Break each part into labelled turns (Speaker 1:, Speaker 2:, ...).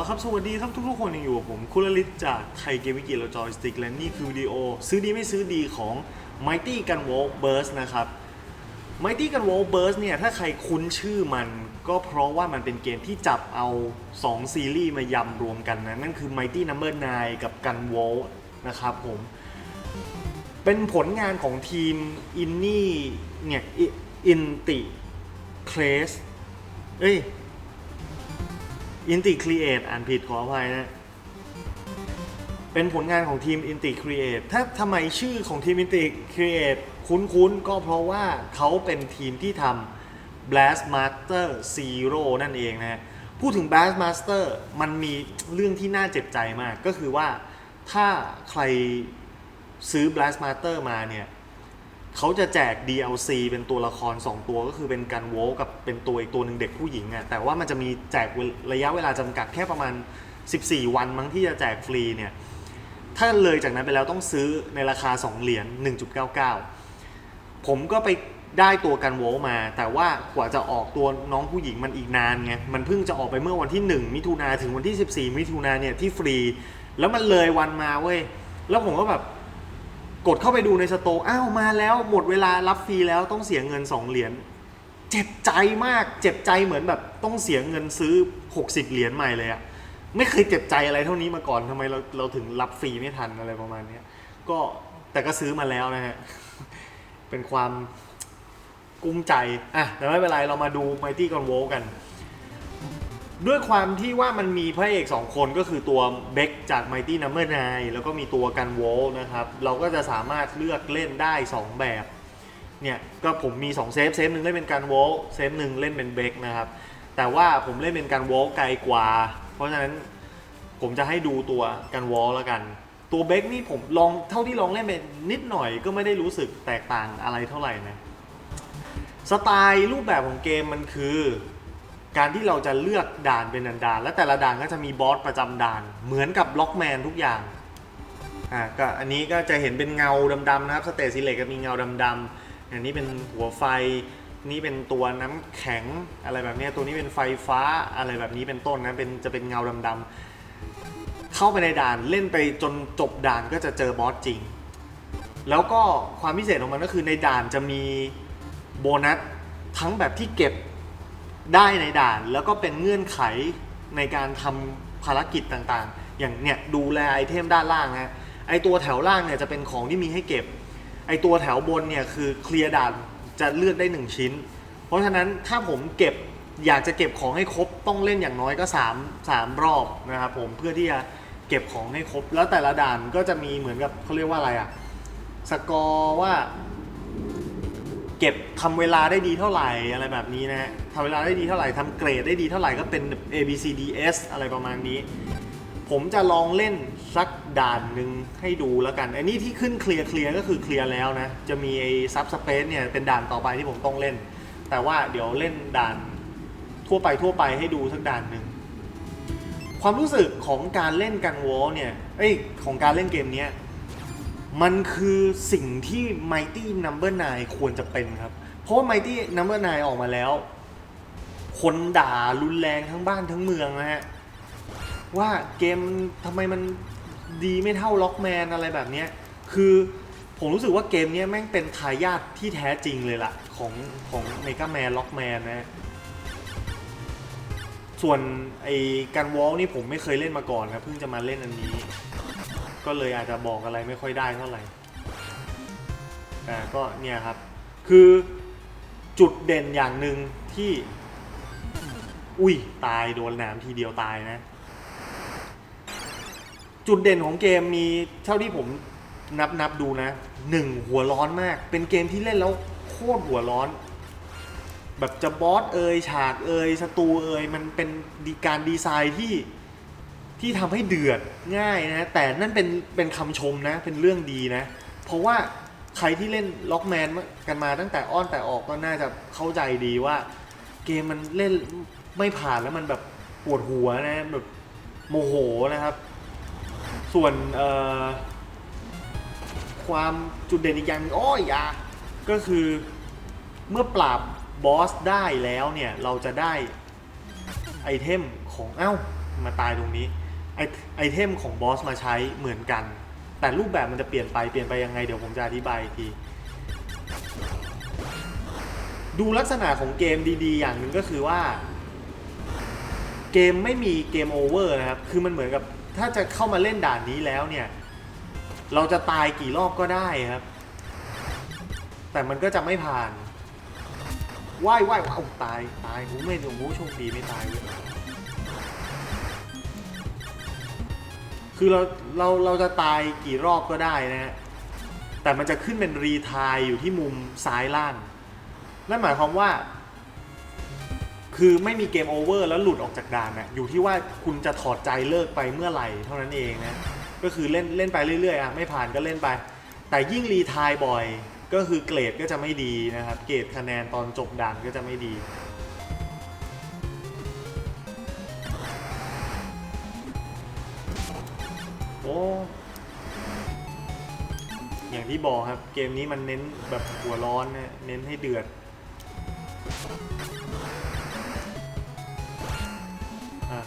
Speaker 1: เอาละครับ สวัสดีครับทุกๆคนยังอยู่กับผม คุณลลิตจากไทยเกมวิกิและจอยสติ๊กและนี่คือวิดีโอ ซื้อดีไม่ซื้อดีของ Mighty Gun w a l Burst นะครับ Mighty Gun w a l Burst เนี่ย ถ้าใครคุ้นชื่อมันก็เพราะว่ามันเป็นเกมที่จับเอา 2 ซีรีส์มายำรวมกันนะ นั่นคือ Mighty Number 9 กับ Gun w a l นะครับผม เป็นผลงานของทีมอินนี่เนี่ยอินติเคลสเอ้ย อินติครีเอทอ่านผิดขออภัยนะ เป็นผลงานของทีมอินติครีเอทถ้าทำไมชื่อของทีมอินติครีเอทคุ้นๆ ก็เพราะว่าเขาเป็นทีมที่ทำ Blast Master Zero นั่นเองนะฮะพูดถึง Blast Master มันมีเรื่องที่น่าเจ็บใจมาก ก็คือว่าถ้าใครซื้อ Blast Master มาเนี่ย เขาจะแจก DLC เป็นตัวละคร 2 ตัวก็คือเป็นกันโวกับเป็นตัวอีกตัวหนึ่งเด็กผู้หญิงอะ่ะแต่ว่ามันจะมีแจกระยะเวลาจำกัดแค่ประมาณ 14 วันมั้งที่จะแจกฟรีเนี่ยถ้าเลยจากนั้นไปแล้วต้องซื้อในราคา 2 เหรียญ1.99 ผมก็ไปได้ตัวกันโวมา แต่ว่ากว่าจะออกตัวน้องผู้หญิงมันอีกนานไงมันเพิ่งจะออกไปเมื่อวันที่ 1 มิถุนาถึงวันที่ 14 มิถุนาเนี่ยที่ฟรี แล้วมันเลยวันมาเว้ยแล้วผมก็แบบ กดเข้าไปดูในสโตร์อ้าวมาแล้วหมดเวลารับฟรีแล้วต้องเสียเงิน 2 เหรียญเจ็บใจมากเจ็บใจเหมือนแบบต้องเสียเงินซื้อ 60 เหรียญใหม่เลยอะไม่เคยเจ็บใจอะไรเท่านี้มาก่อนทำไมเราเราถึงรับฟรีไม่ทันอะไรประมาณเนี้ยก็แต่ก็ซื้อมาแล้วนะฮะเป็นความกุ้มใจอะแต่ไม่เป็นไรเรามาดู Mighty g o n w o กัน ด้วยความที่ว่ามันมีพระเอกสองคนก็คือตัวเบคจาก Mighty Number 9แล้วก็มีตัวกันโวลนะครับ เราก็จะสามารถเลือกเล่นได้ 2 แบบ เนี่ย ก็ผมมี 2 เซฟ เซฟหนึ่งเล่นเป็นกันโวลเซฟหนึ่งเล่นเป็นเบคนะครับ แต่ว่าผมเล่นเป็นกันโวลไกลกว่า เพราะฉะนั้นผมจะให้ดูตัวกันวอลแล้วกัน ตัวเบคนี่ผมลองเท่าที่ลองเล่นไปนิดหน่อยก็ไม่ได้รู้สึกแตกต่างอะไรเท่าไหร่นะ สไตล์รูปแบบของเกมมันคือ การที่เราจะเลือกด่านเป็นด่านๆและแต่ละด่านก็จะมีบอสประจำด่าน เหมือนกับล็อกแมนทุกอย่างอ่าก็อันนี้ก็จะเห็นเป็นเงาดำๆนะครับสเตซิเลกก็มีเงาดำๆอันนี้เป็นหัวไฟนี่เป็นตัวน้ำแข็งอะไรแบบนี้ตัวนี้เป็นไฟฟ้าอะไรแบบนี้เป็นต้นนะเป็นจะเป็นเงาดำๆเข้าไปในด่านเล่นไปจนจบด่านก็จะเจอบอสจริง แล้วก็ความพิเศษของมันก็คือในด่านจะมีโบนัสทั้งแบบที่เก็บ ได้ในด่าน แล้วก็เป็นเงื่อนไขในการทำภารกิจต่างๆ อย่างเนี่ยดูแลไอเทมด้านล่างนะไอตัวแถวล่างเนี่ยจะเป็นของที่มีให้เก็บ ไอตัวแถวบนเนี่ยคือเคลียร์ด่านจะเลือกได้ 1 ชิ้น เพราะฉะนั้นถ้าผมเก็บอยากจะเก็บของให้ครบต้องเล่นอย่างน้อยก็ 3 3 รอบนะครับผมเพื่อที่จะเก็บของให้ครบ แล้วแต่ละด่านก็จะมีเหมือนกับเขาเรียกว่าอะไรอะสกอร์ว่า เก็บทำเวลาได้ดีเท่าไหร่อะไรแบบนี้นะฮะทำเวลาได้ดีเท่าไหร่ทำเกรดได้ดีเท่าไหร่ก็เป็น A B C D S อะไรประมาณนี้ ผมจะลองเล่นสักด่านหนึ่งให้ดูแล้วกัน อันนี้ที่ขึ้นเคลียร์เคลียร์ก็คือเคลียร์แล้วนะ จะมีไอ้ซับสเปซเนี่ยเป็นด่านต่อไปที่ผมต้องเล่น แต่ว่าเดี๋ยวเล่นด่านทั่วไปทั่วไปให้ดูสักด่านหนึ่งความรู้สึกของการเล่นกันวอลเนี่ย เอ้ยของการเล่นเกมเนี้ย มันคือสิ่งที่ Mighty Number 9 ควรจะเป็นครับ เพราะว่า Mighty Number 9 ออกมาแล้ว คนด่ารุนแรงทั้งบ้านทั้งเมืองนะฮะ ว่าเกมทำไมมันดีไม่เท่าล็อกแมนอะไรแบบนี้คือผมรู้สึกว่าเกมนี้แม่งเป็นทายาทที่แท้จริงเลยล่ะ ของของเมกาแมนล็อกแมนนะฮะส่วนไอ้การวอลนี่ผมไม่เคยเล่นมาก่อนครับ เพิ่งจะมาเล่นอันนี้ ก็เลยอาจจะบอกอะไรไม่ค่อยได้เท่าไหร่แต่ก็เนี่ยครับ คือจุดเด่นอย่างหนึ่งที่ อุ้ยตายโดนหนามทีเดียวตายนะ จุดเด่นของเกมมีเท่าที่ผมนับนับดูนะหนึ่งหัวร้อนมาก เป็นเกมที่เล่นแล้วโคตรหัวร้อน แบบจะบอสเอยฉากเอยศัตรูเอยมันเป็นดีการดีไซน์ที่ ที่ทำให้เดือดง่ายนะแต่นั่นเป็นเป็นคำชมนะ เป็นเรื่องดีนะ เพราะว่าใครที่เล่นล็อกแมนกันมาตั้งแต่อ้อนแต่ออกก็น่าจะเข้าใจดีว่า เกมมันเล่นไม่ผ่านแล้วมันแบบปวดหัวนะแบบโมโหนะครับ ส่วนความจุดเด่นอีกอย่างอ้อยอยาก็คือเมื่อปราบบอสได้แล้วเนี่ย เราจะได้ไอเทมของเอ้ามาตายตรงนี้ ไอไอเทมของบอสมาใช้เหมือนกัน แต่รูปแบบมันจะเปลี่ยนไปเปลี่ยนไปยังไงเดี๋ยวผมจะอธิบายอีกที ดูลักษณะของเกมดีๆ อย่างหนึ่งก็คือว่า เกมไม่มีเกมโอเวอร์นะครับ คือมันเหมือนกับถ้าจะเข้ามาเล่นด่านนี้แล้วเนี่ย เราจะตายกี่รอบก็ได้ครับ แต่มันก็จะไม่ผ่านว่ายว่ายว้าวตาย ตายผมไม่ผมโชคดีไม่ตายเว้ย คือเราเราเราจะตายกี่รอบก็ได้นะฮะแต่มันจะขึ้นเป็นรีทายอยู่ที่มุมซ้ายล่าง นั่นหมายความว่า คือไม่มีเกมโอเวอร์แล้วหลุดออกจากด่านนะอยู่ที่ว่าคุณจะถอดใจเลิกไปเมื่อไหร่เท่านั้นเองนะก็คือเล่นเล่นไปเรื่อยๆอะไม่ผ่านก็เล่นไป แต่ยิ่งรีทายบ่อย ก็คือเกรดก็จะไม่ดีนะครับ เกรดคะแนนตอนจบด่านก็จะไม่ดี โอ้อย่างที่บอกครับ เกมนี้มันเน้นแบบหัวร้อนนะเน้นให้เดือดอะครับ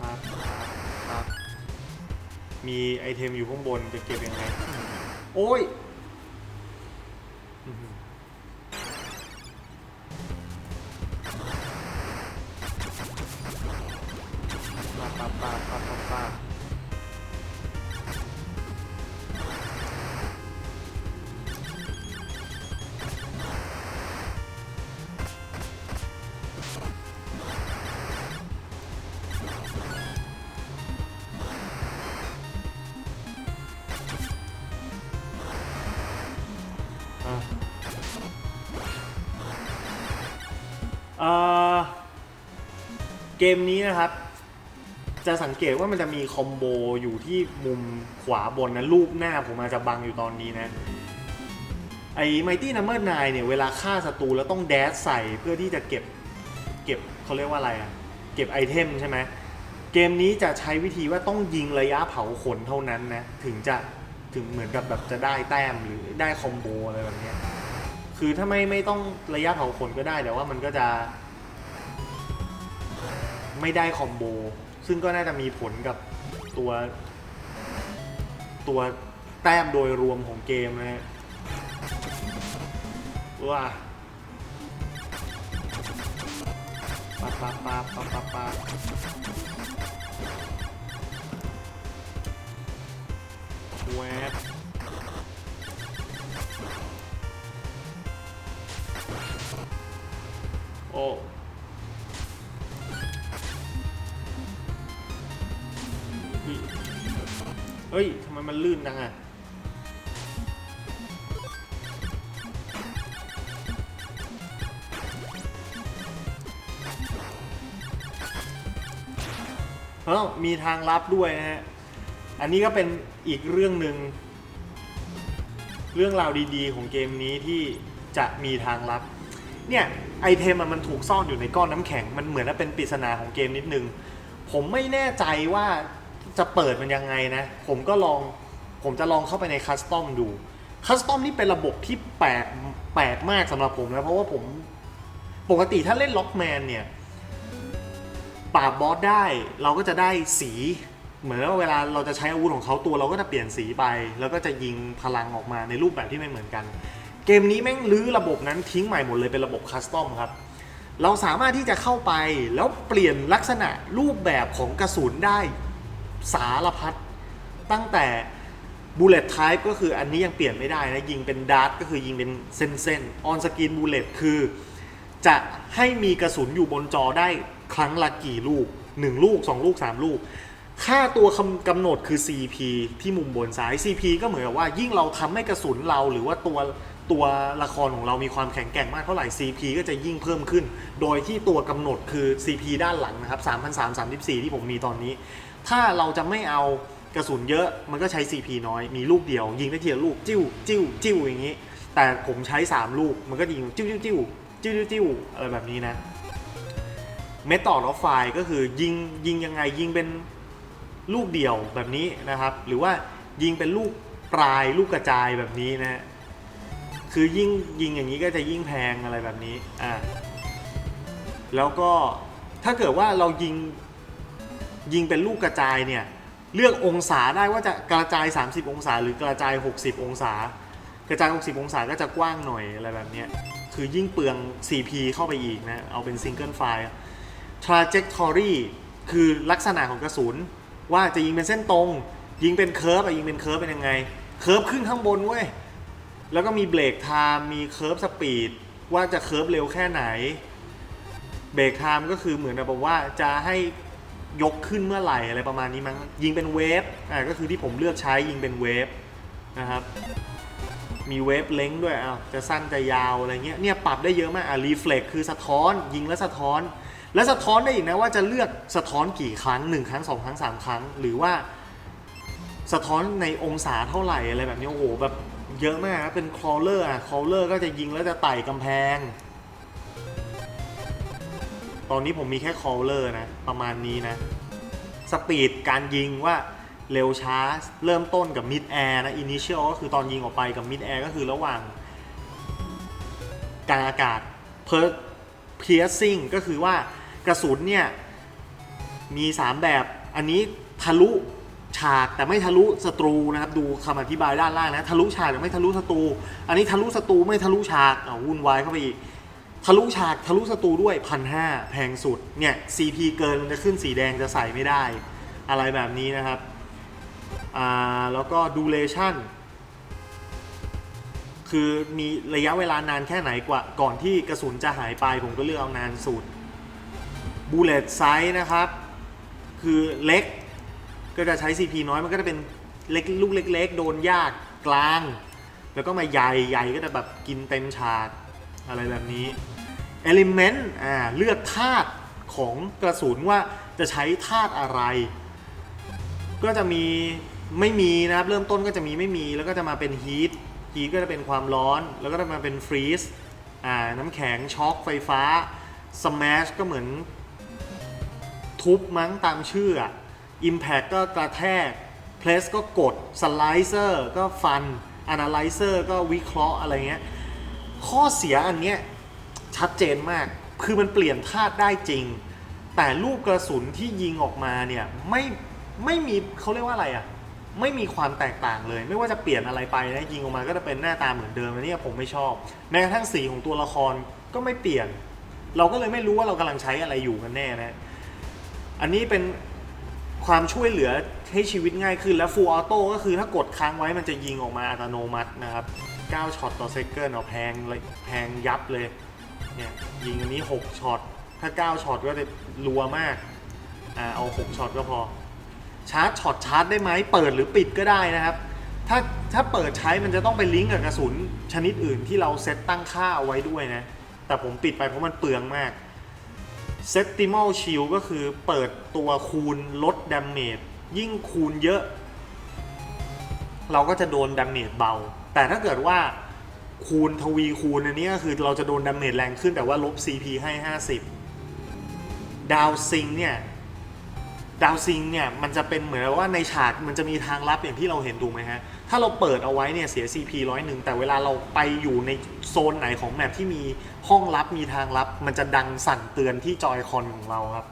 Speaker 1: ครับครับมีไอเทมอยู่ข้างบนจะเก็บยังไง โอ้ เอ่อเกมนี้นะครับ จะสังเกตว่ามันจะมีคอมโบอยู่ที่มุมขวาบนนะรูปหน้าผมอาจจะบังอยู่ตอนนี้นะ ไอ้ Mighty Number 9เนี่ย เวลาฆ่าศัตรูแล้วต้องแดชใส่เพื่อที่จะเก็บเก็บเขาเรียกว่าอะไรอะเก็บไอเทมใช่ไหมเกมนี้จะใช้วิธีว่าต้องยิงระยะเผาขนเท่านั้นนะ ถึงจะ ถึงเหมือนกับแบบจะได้แต้มหรือได้คอมโบอะไรแบบเนี้ยคือถ้าไม่ไม่ต้องระยะเผาขนก็ได้แต่ว่ามันก็จะ ไม่ได้คอมโบ ซึ่งก็น่าจะมีผลกับตัว ตัวแต้มโดยรวมของเกมนะว้าปาปาปาปาปาปา แวบโอ้เฮ้ยทำไมมันลื่นจังอะเอ้ามีทางลับด้วยนะฮะ อันนี้ก็เป็น อีกเรื่องหนึ่งเรื่องราวดีๆ ของเกมนี้ที่จะมีทางลับ เนี่ยไอเทมมันถูกซ่อนอยู่ในก้อนน้ำแข็ง มันเหมือนว่าเป็นปริศนาของเกมนิดนึง ผมไม่แน่ใจว่าจะเปิดมันยังไงนะ ผมก็ลอง ผมจะลองเข้าไปในคัสตอมดู คัสตอมนี่เป็นระบบที่แปลกแปลกมากสำหรับผมนะ เพราะว่าผมปกติถ้าเล่นล็อกแมนเนี่ย ปราบบอสได้เราก็จะได้สี เหมือนว่าเวลาเราจะใช้อาวุธของเขาตัวเราก็จะเปลี่ยนสีไป แล้วก็จะยิงพลังออกมาในรูปแบบที่ไม่เหมือนกัน เกมนี้แม่งลื้อระบบนั้นทิ้งใหม่หมดเลยเป็นระบบคัสตอมครับเราสามารถที่จะเข้าไปแล้วเปลี่ยนลักษณะรูปแบบของกระสุนได้สารพัดตั้งแต่ bullet type ก็คืออันนี้ยังเปลี่ยนไม่ได้นะ ยิงเป็นดาร์ก็คือยิงเป็นเส้นเส้น on screen bullet คือ จะให้มีกระสุนอยู่บนจอได้ครั้งละกี่ลูก 1 ลูก 2 ลูก 3 ลูก ค่าตัวคำกำหนดคือ CP ที่มุมบนซ้าย CP ก็เหมือนกับว่ายิ่งเราทำให้กระสุนเราหรือว่าตัวตัวละครของเรามีความแข็งแกร่งมากเท่าไหร่ CP ก็จะยิ่งเพิ่มขึ้น โดยที่ตัวกำหนดคือ CP ด้านหลังนะครับ3,334 ที่ผมมีตอนนี้ ถ้าเราจะไม่เอากระสุนเยอะมันก็ใช้ CP น้อยมีลูกเดียว ยิงได้ทีละลูกจิ้วจิ้วจิ้วอย่างนี้ แต่ผมใช้ 3 ลูกมันก็ยิงจิ้วจิ้วจิ้วจิ้วจิ้วจิ้วอะไรแบบนี้นะเมทอดออฟไฟก็คือยิงยิงยังไงยิงเป็น ลูกเดี่ยวแบบนี้นะครับ หรือว่ายิงเป็นลูกปลายลูกกระจายแบบนี้นะคือยิ่งยิงอย่างนี้ก็จะยิ่งแพงอะไรแบบนี้อ่าแล้วก็ถ้าเกิดว่าเรายิงยิงเป็นลูกกระจายเนี่ยเลือกองศาได้ว่าจะกระจาย 30 องศา หรือกระจาย 60 องศา กระจาย 60 องศาก็จะกว้างหน่อยอะไรแบบนี้คือยิ่งเปลือง CP เข้าไปอีกนะ เอาเป็นซิงเกิลไฟล์ trajectory คือลักษณะของกระสุน ว่าจะยิงเป็นเส้นตรง ยิงเป็นเคิร์ฟอะยิงเป็นเคิร์ฟเป็นยังไงเคิร์ฟขึ้นข้างบนเว้ยแล้วก็มีเบรกไทม์มีเคิร์ฟสปีดว่าจะเคิร์ฟเร็วแค่ไหนเบรกไทม์ก็คือเหมือนแบบว่าจะให้ยกขึ้นเมื่อไหร่อะไรประมาณนี้มั้งยิงเป็นเวฟอ่าก็คือที่ผมเลือกใช้ยิงเป็นเวฟนะครับมีเวฟเล้งด้วยอ้าวจะสั้นจะยาวอะไรเงี้ยเนี่ยปรับได้เยอะมากอะรีเฟล็กคือสะท้อน ยิงแล้วสะท้อน และสะท้อนได้อีกนะว่าจะเลือกสะท้อนกี่ครั้ง 1 ครั้ง 2 ครั้ง 3 ครั้ง หรือว่าสะท้อนในองศาเท่าไหร่อะไรแบบนี้โอ้โหแบบเยอะมากเป็นคลอเลอร์อะคลอเลอร์ก็จะยิงแล้วจะไต่กำแพง ตอนนี้ผมมีแค่คอลเลอร์นะ ประมาณนี้นะ สปีดการยิงว่าเร็วช้าเริ่มต้นกับมิดแอร์นะอินิเชียลก็คือตอนยิงออกไปกับมิดแอร์ก็คือระหว่างกลางอากาศเพอร์ เพียซิ่งก็คือว่ากระสุนเนี่ยมี 3 แบบ อันนี้ทะลุฉากแต่ไม่ทะลุศัตรูนะครับ ดูคำอธิบายด้านล่างนะทะลุฉากแต่ไม่ทะลุศัตรู อันนี้ทะลุศัตรูไม่ทะลุฉากอ่าวุ่นวายเข้าไปอีก ทะลุฉากทะลุศัตรูด้วยพันห้าแพงสุดเนี่ย CP เกินมันจะขึ้นสีแดงจะใส่ไม่ได้ อะไรแบบนี้นะครับอ่าแล้วก็ duration คือมีระยะเวลานานแค่ไหนกว่าก่อนที่กระสุนจะหายไป ผมก็เลือกเอานานสุด bullet size นะครับ คือเล็กก็จะใช้ CP น้อยมันก็จะเป็นเล็กลูกเล็ก ๆ โดนยากกลาง แล้วก็มาใหญ่ใหญ่ก็จะแบบกินเต็มฉากอะไรแบบนี้ Element อ่าเลือกธาตุของกระสุนว่าจะใช้ธาตุอะไร ก็จะมีไม่มีนะครับ เริ่มต้นก็จะมีไม่มีแล้วก็จะมาเป็น Heat Heat ก็จะเป็นความร้อน แล้วก็จะมาเป็น Freeze อ่าน้ำแข็งช็อคไฟฟ้า Smash ก็เหมือน ทุบมั้งตามชื่ออะ Impact ก็กระแทก Press ก็กด Slicer ก็ฟัน Analyzer ก็วิเคราะห์อะไรเงี้ยข้อเสียอันเนี้ยชัดเจนมาก คือมันเปลี่ยนธาตุได้จริง แต่ลูกกระสุนที่ยิงออกมาเนี่ยไม่ไม่มีเขาเรียกว่าอะไรอะ ไม่มีความแตกต่างเลย ไม่ว่าจะเปลี่ยนอะไรไปนะยิงออกมาก็จะเป็นหน้าตาเหมือนเดิมอันนี้ผมไม่ชอบแม้กระทั่งสีของตัวละครก็ไม่เปลี่ยน เราก็เลยไม่รู้ว่าเรากำลังใช้อะไรอยู่กันแน่นะอันนี้เป็นความช่วยเหลือให้ชีวิตง่ายขึ้นและ Full Auto ก็คือถ้ากดค้างไว้มันจะยิงออกมาอัตโนมัตินะครับ 9ช็อตต่อเซกเกิลเอาแพงเลยแพงยับเลยเนี่ยยิงอันนี้ 6ช็อตถ้า 9ช็อตก็จะรัวมากอ่าเอา 6ช็อตก็พอ ชาร์จช็อตชาร์จได้ไหมเปิดหรือปิดก็ได้นะครับ ถ้าถ้าเปิดใช้มันจะต้องไปลิงก์กับกระสุนชนิดอื่นที่เราเซตตั้งค่าเอาไว้ด้วยนะ แต่ผมปิดไปเพราะมันเปลืองมากเซตติมอลชิลก็คือเปิดตัวคูณลดดาเมจยิ่งคูณเยอะ เราก็จะโดนดาเมจเบา แต่ถ้าเกิดว่าคูณทวีคูณอันนี้ก็คือเราจะโดนดาเมจแรงขึ้นแต่ว่าลบ CP ให้ 50 ดาวซิงเนี่ย ดาวซิงเนี่ยมันจะเป็นเหมือนว่าในฉากมันจะมีทางลับอย่างที่เราเห็นถูกไหมฮะ ถ้าเราเปิดเอาไว้เนี่ยเสีย CP ร้อยหนึ่งแต่เวลาเราไปอยู่ในโซนไหนของแมปที่มีห้องลับมีทางลับ มันจะดังสั่นเตือนที่จอยคอนของเราครับ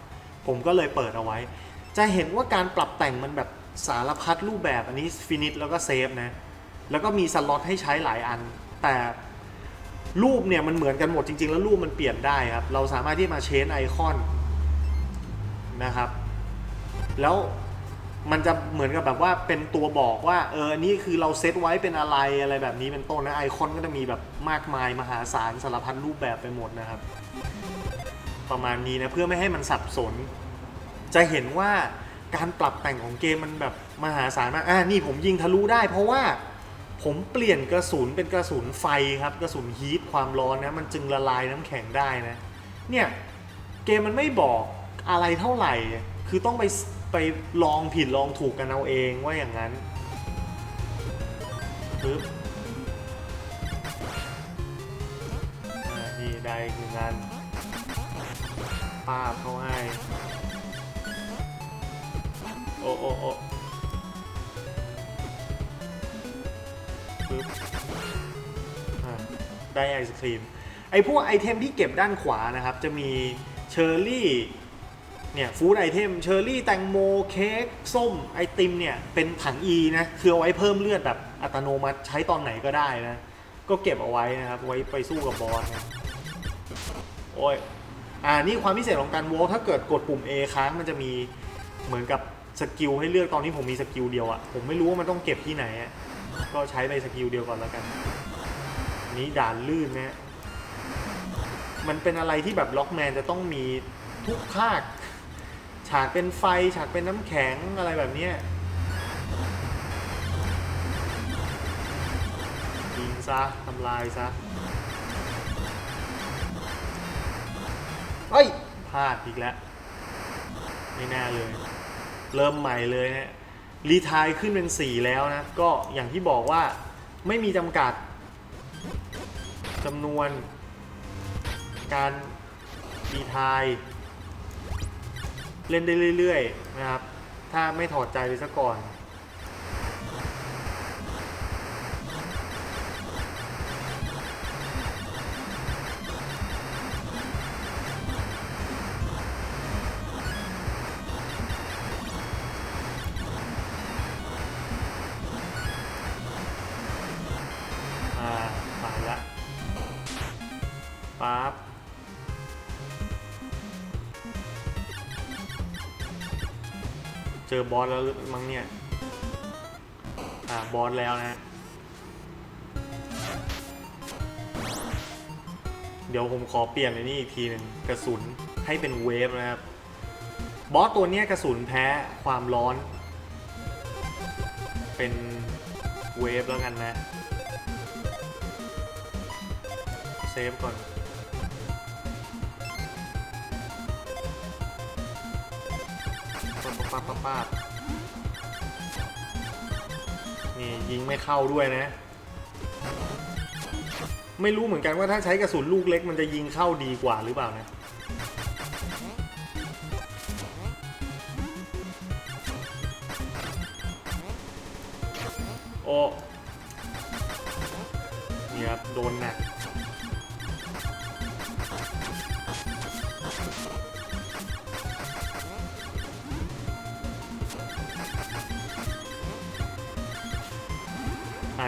Speaker 1: ผมก็เลยเปิดเอาไว้ จะเห็นว่าการปรับแต่งมันแบบสารพัดรูปแบบอันนี้ฟินิชแล้วก็เซฟนะแล้วก็มีสล็อตให้ใช้หลายอัน แต่รูปเนี่ยมันเหมือนกันหมดจริง ๆ แล้วรูปมันเปลี่ยนได้ครับ เราสามารถที่มาเชนไอคอนนะครับ แล้วมันจะเหมือนกับแบบว่าเป็นตัวบอกว่าเอออันนี้คือเราเซตไว้เป็นอะไรอะไรแบบนี้เป็นต้นนะไอคอนก็จะมีแบบมากมายมหาศาลสารพัดรูปแบบไปหมดนะครับ ประมาณนี้นะเพื่อไม่ให้มันสับสน จะเห็นว่าการปรับแต่งของเกมมันแบบมหาศาลมากอ่านี่ผมยิงทะลุได้ เพราะว่าผมเปลี่ยนกระสุนเป็นกระสุนไฟครับกระสุนฮีทความร้อนนะมันจึงละลายน้ำแข็งได้นะ เนี่ยเกมมันไม่บอกอะไรเท่าไหร่ คือต้องไป ไปลองผิดลองถูกกันเอาเองว่าอย่างนั้นปึ๊บอ่านี่ได้คืองานป้าบเขาให้ โอ้โอ้โอ้ปึ๊บอะได้ไอศครีม ไอพวกไอเทมที่เก็บด้านขวานะครับ จะมีเชอร์รี่ เนี่ยฟู้ดไอเทมเชอร์รี่แตงโมเค้กส้มไอติมเนี่ยเป็นถัง E นะคือเอาไว้เพิ่มเลือดแบบอัตโนมัติใช้ตอนไหนก็ได้นะ ก็เก็บเอาไว้นะครับ ไว้ไปสู้กับบอสนะโอ้ยอ่านี่ความพิเศษของการโวลถ้าเกิดกดปุ่ม A ค้างมันจะมีเหมือนกับสกิลให้เลือกตอนนี้ผมมีสกิลเดียวอะผมไม่รู้ว่ามันต้องเก็บที่ไหนอะก็ใช้ไปสกิลเดียวก่อนแล้วกันอันนี้ด่านลื่นนะมันเป็นอะไรที่แบบล็อกแมนจะต้องมีทุกภาค ฉากเป็นไฟฉากเป็นน้ำแข็งอะไรแบบนี้ยิงซะทำลายซะเฮ้ยพลาดอีกแล้ว ไม่น่าเลย เริ่มใหม่เลยนะรีทายขึ้นเป็น 4 แล้วนะ ก็อย่างที่บอกว่าไม่มีจำกัดจำนวนการรีทาย เล่นได้เรื่อยๆนะครับ ถ้าไม่ถอดใจไปซะก่อน อบอสแล้วมั้งเนี่ย อ่า บอสแล้วนะ เดี๋ยวผมขอเปลี่ยนเลยนี่อีกทีหนึ่งกระสุนให้เป็นเวฟนะครับ บอสตัวเนี้ยกระสุนแพ้ความร้อน เป็นเวฟแล้วกันนะ เซฟก่อน ปั๊บปั๊บปั๊บปั๊บนี่ยิงไม่เข้าด้วยนะ ไม่รู้เหมือนกันว่าถ้าใช้กระสุนลูกเล็กมันจะยิงเข้าดีกว่าหรือเปล่านะโอ้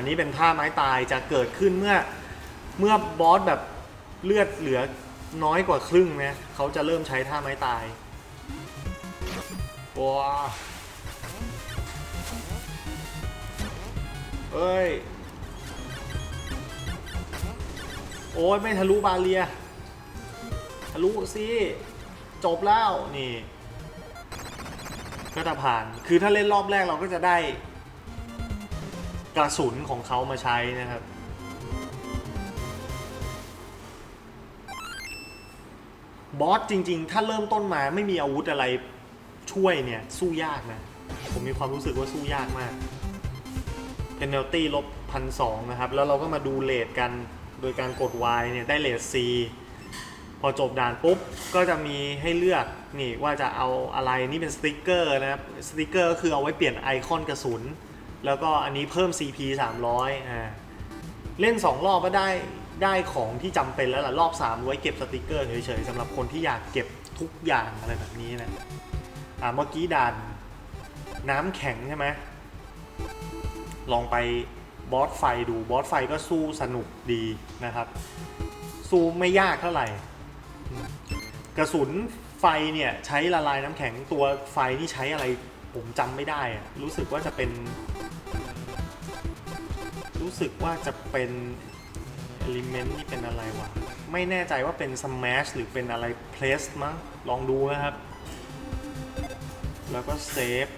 Speaker 1: นี้เป็นท่าไม้ตายจะเกิดขึ้นเมื่อเมื่อบอสแบบเลือดเหลือน้อยกว่าครึ่งนะเขาจะเริ่มใช้ท่าไม้ตายว้าเอ้ย โอ้ยไม่ทะลุบาเลีย ทะลุสิจบแล้วนี่ ก็จะผ่าน คือถ้าเล่นรอบแรกเราก็จะได้ กระสุนของเขามาใช้นะครับ บอสจริง ๆ ถ้าเริ่มต้นมาไม่มีอาวุธอะไรช่วยเนี่ย สู้ยากนะ ผมมีความรู้สึกว่าสู้ยากมากเพน a l ตี้ลบพันสองนะครับ แล้วเราก็มาดูเลทกันโดยการกด Y เนี่ย ได้เลท C พอจบด่านปุ๊บ ก็จะมีให้เลือกนี่ว่าจะเอาอะไรนี่เป็นสติกเกอร์นะครับ สติกเกอร์ก็คือเอาไว้เปลี่ยนไอคอนกระสุน แล้วก็อันนี้เพิ่ม CP 300อ่าเล่น 2 รอบก็ได้ได้ของที่จำเป็นแล้วล่ะ รอบ 3 ไว้เก็บสติกเกอร์เฉยๆสำหรับคนที่อยากเก็บทุกอย่างอะไรแบบนี้นะอ่าเมื่อกี้ด่านน้ำแข็งใช่ไหมลองไปบอสไฟดูบอสไฟก็สู้สนุกดีนะครับ สู้ไม่ยากเท่าไหร่ กระสุนไฟเนี่ยใช้ละลายน้ำแข็งตัวไฟนี่ใช้อะไรผมจำไม่ได้อะรู้สึกว่าจะเป็น รู้สึกว่าจะเป็น element นี่เป็นอะไรวะ ไม่แน่ใจว่าเป็น smash หรือเป็นอะไร place มั้ง ลองดูนะครับ แล้วก็เซฟ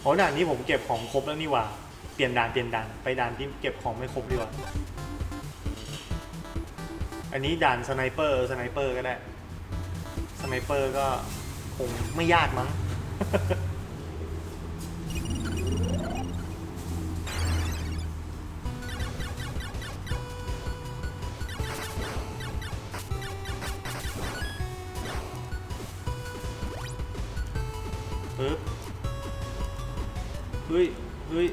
Speaker 1: เพราด่านนี้ผมเก็บของครบแล้วนี่ว่า เปลี่ยนด่านเปลี่ยนด่านไปด่านที่เก็บของไม่ครบดีกว่า อันนี้ด่านสไนเปอร์สไนเปอร์ก็ได้ ไนเปอร์ก็คงไม่ยากมั้ง ปึ๊บเฮ้ยเฮ้ย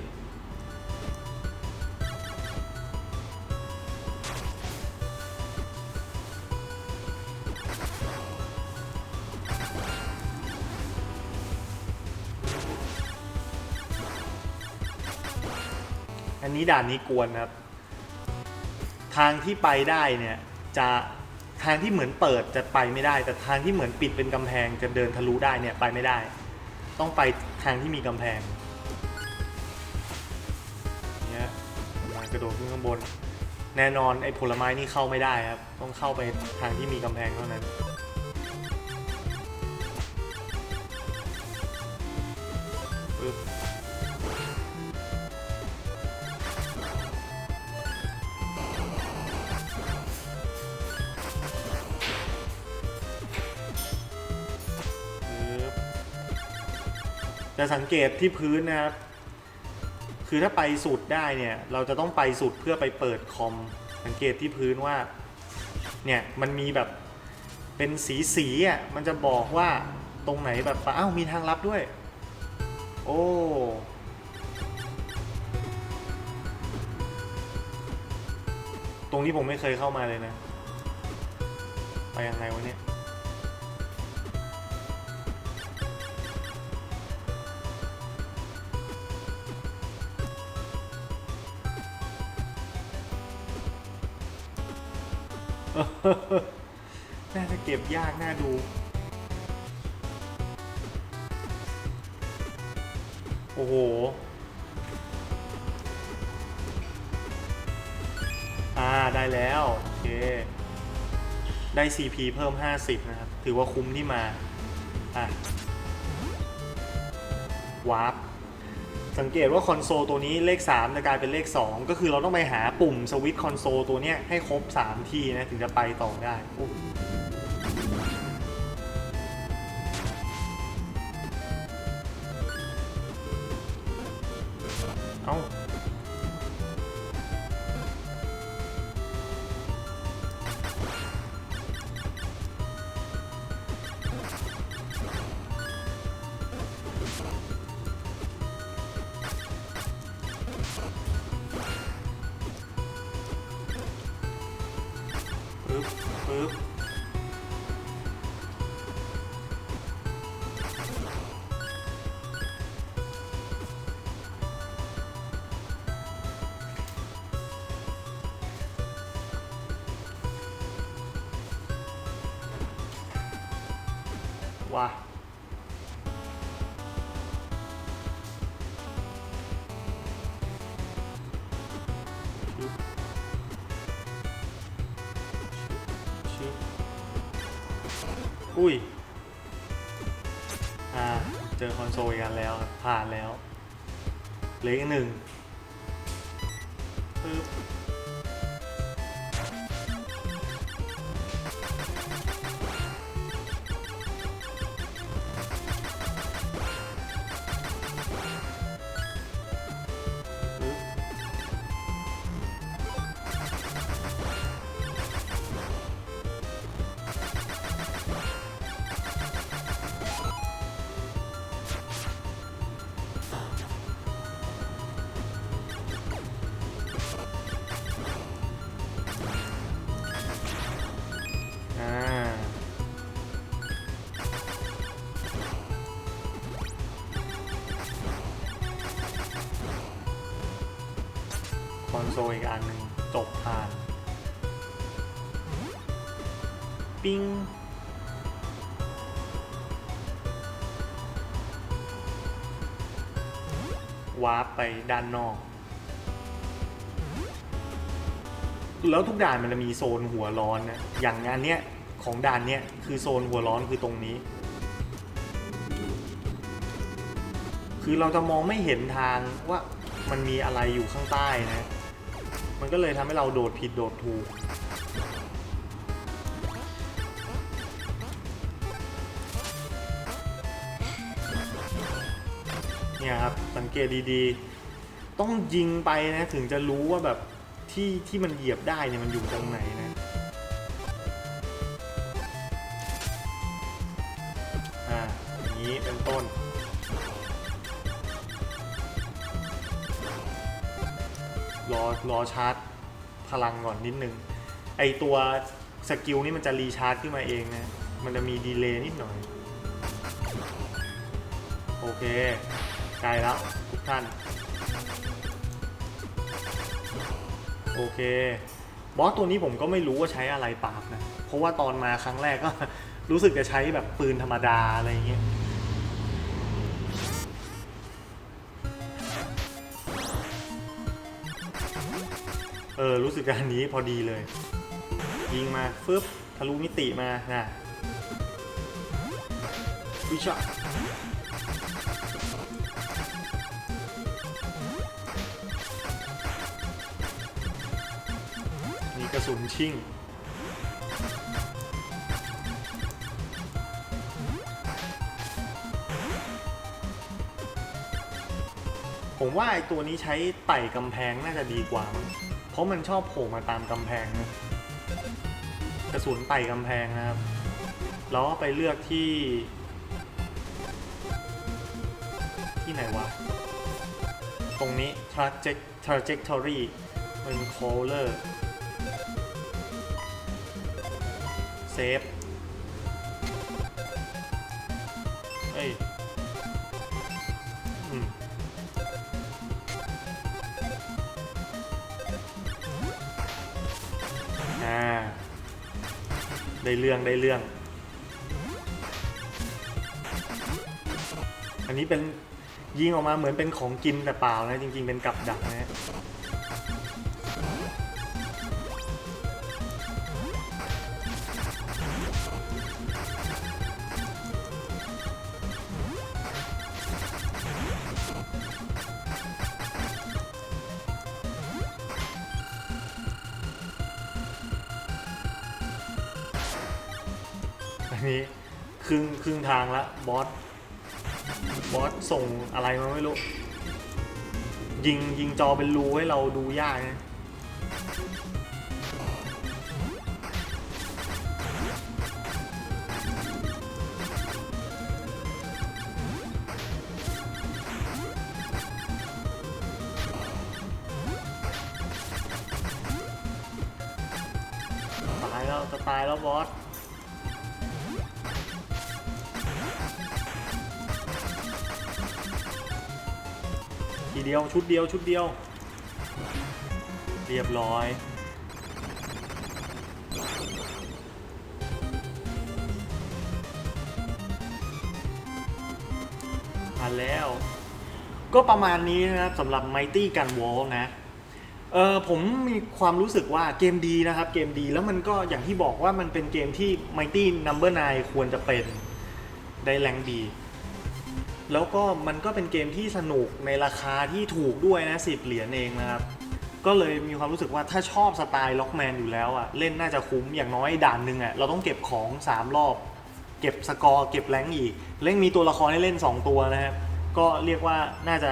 Speaker 1: นี้ด่านนี้กวนครับ ทางที่ไปได้เนี่ยจะทางที่เหมือนเปิดจะไปไม่ได้ แต่ทางที่เหมือนปิดเป็นกำแพงจะเดินทะลุได้เนี่ยไปไม่ได้ ต้องไปทางที่มีกำแพงเนี่ยมากระโดดขึ้นข้างบน แน่นอนไอ้ผลไม้นี่เข้าไม่ได้ครับ ต้องเข้าไปทางที่มีกำแพงเท่านั้น จะสังเกตที่พื้นนะครับ คือถ้าไปสุดได้เนี่ย เราจะต้องไปสุดเพื่อไปเปิดคอม สังเกตที่พื้นว่า เนี่ยมันมีแบบเป็นสีสีอะ มันจะบอกว่าตรงไหนแบบอ้าวมีทางลับด้วย โอ้ตรงนี้ผมไม่เคยเข้ามาเลยนะ ไปยังไงวะเนี่ย น่าจะเก็บยาก น่าดู โอ้โห อ่า ได้แล้ว โอเค ได้ CP เพิ่ม 50 นะครับ ถือว่าคุ้มที่มา อะวาร์ป สังเกตว่าคอนโซลตัวนี้เลข 3 จะกลายเป็นเลข 2 ก็คือเราต้องไปหาปุ่มสวิตช์คอนโซลตัวเนี้ยให้ครบ 3 ทีนะ ถึงจะไปต่อได้ ปึ๊บปึ๊บ โซลกันแล้วครับผ่านแล้วเหลืออีกหนึ่ง โซอีกอันหนึ่งจบผ่าน ปิ้งวาร์ปไปด้านนอก แล้วทุกด่านมันจะมีโซนหัวร้อนนะอย่างงานเนี้ยของด่านเนี้ยคือโซนหัวร้อนคือตรงนี้ คือเราจะมองไม่เห็นทางว่ามันมีอะไรอยู่ข้างใต้นะ มันก็เลยทำให้เราโดดผิดโดดถูกเนี่ยครับสังเกตดีๆ ต้องยิงไปนะถึงจะรู้ว่าแบบที่ที่มันเหยียบได้เนี่ยมันอยู่ตรงไหนนะอ่าอย่างนี้เป็นต้น รอรอชาร์จพลังก่อนนิดนึง ไอตัวสกิลนี่มันจะรีชาร์จขึ้นมาเองนะ มันจะมีดีเลย์นิดหน่อย โอเคใกล้แล้วทุกท่าน โอเค บอสตัวนี้ผมก็ไม่รู้ว่าใช้อะไรปราบนะ เพราะว่าตอนมาครั้งแรกก็รู้สึกจะใช้แบบปืนธรรมดาอะไรอย่างเงี้ย ออรู้สึกการนี้พอดีเลย ยิงมาฟึบทะลุมิติมานะวิชามีกระสุนชิ่งผมว่าไอตัวนี้ใช้ไต่กำแพงน่าจะดีกว่ามั้ง เพราะมันชอบโผล่มาตามกำแพงนะกระสุนไต่กำแพงนะครับ แล้วก็ไปเลือกที่ ที่ไหนวะ ตรงนี้ traject trajectory เป็น color save ได้เรื่องได้เรื่อง อันนี้เป็นยิงออกมาเหมือนเป็นของกินแต่เปล่านะจริง ๆ เป็นกับดักนะฮะ อันนี้ครึ่งครึ่งทางละบอสบอสส่งอะไรมาไม่รู้ ยิงยิงจอเป็นรูให้เราดูยากนะ ชุดเดียวชุดเดียว เรียบร้อยมาแล้ว ก็ประมาณนี้นะครับสำหรับ Mighty Gun Wall นะเออผมมีความรู้สึกว่าเกมดีนะครับ เกมดีแล้วมันก็อย่างที่บอกว่ามันเป็นเกมที่ Mighty Number 9 ควรจะเป็นได้แรงดี แล้วก็มันก็เป็นเกมที่สนุกในราคาที่ถูกด้วยนะสิบเหรียญเองนะครับ ก็เลยมีความรู้สึกว่าถ้าชอบสไตล์ล็อกแมนอยู่แล้วอะเล่นน่าจะคุ้มอย่างน้อยด่านหนึ่งอะเราต้องเก็บของ 3 รอบ เก็บสกอร์เก็บแรงอีกเล่นมีตัวละครให้เล่น 2 ตัวนะครับก็เรียกว่าน่าจะ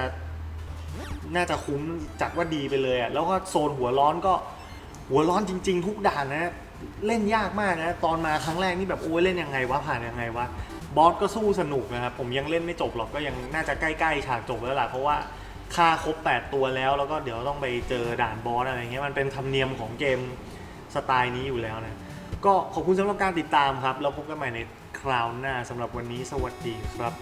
Speaker 1: น่าจะคุ้มจัดว่าดีไปเลยอะแล้วก็โซนหัวร้อนก็หัวร้อนจริง ๆ ทุกด่านนะเล่นยากมากนะตอนมาครั้งแรกนี่แบบโอ้ยเล่นยังไงวะผ่านยังไงวะ บอสก็สู้สนุกนะครับ ผมยังเล่นไม่จบหรอกก็ยังน่าจะใกล้ๆฉากจบแล้วล่ะเพราะว่าฆ่าครบ 8 ตัวแล้ว แล้วก็เดี๋ยวต้องไปเจอด่านบอสอะไรเงี้ยมันเป็นธรรมเนียมของเกมสไตล์นี้อยู่แล้วนะ ก็ขอบคุณสำหรับการติดตามครับ แล้วพบกันใหม่ในคราวหน้าสำหรับวันนี้สวัสดีครับ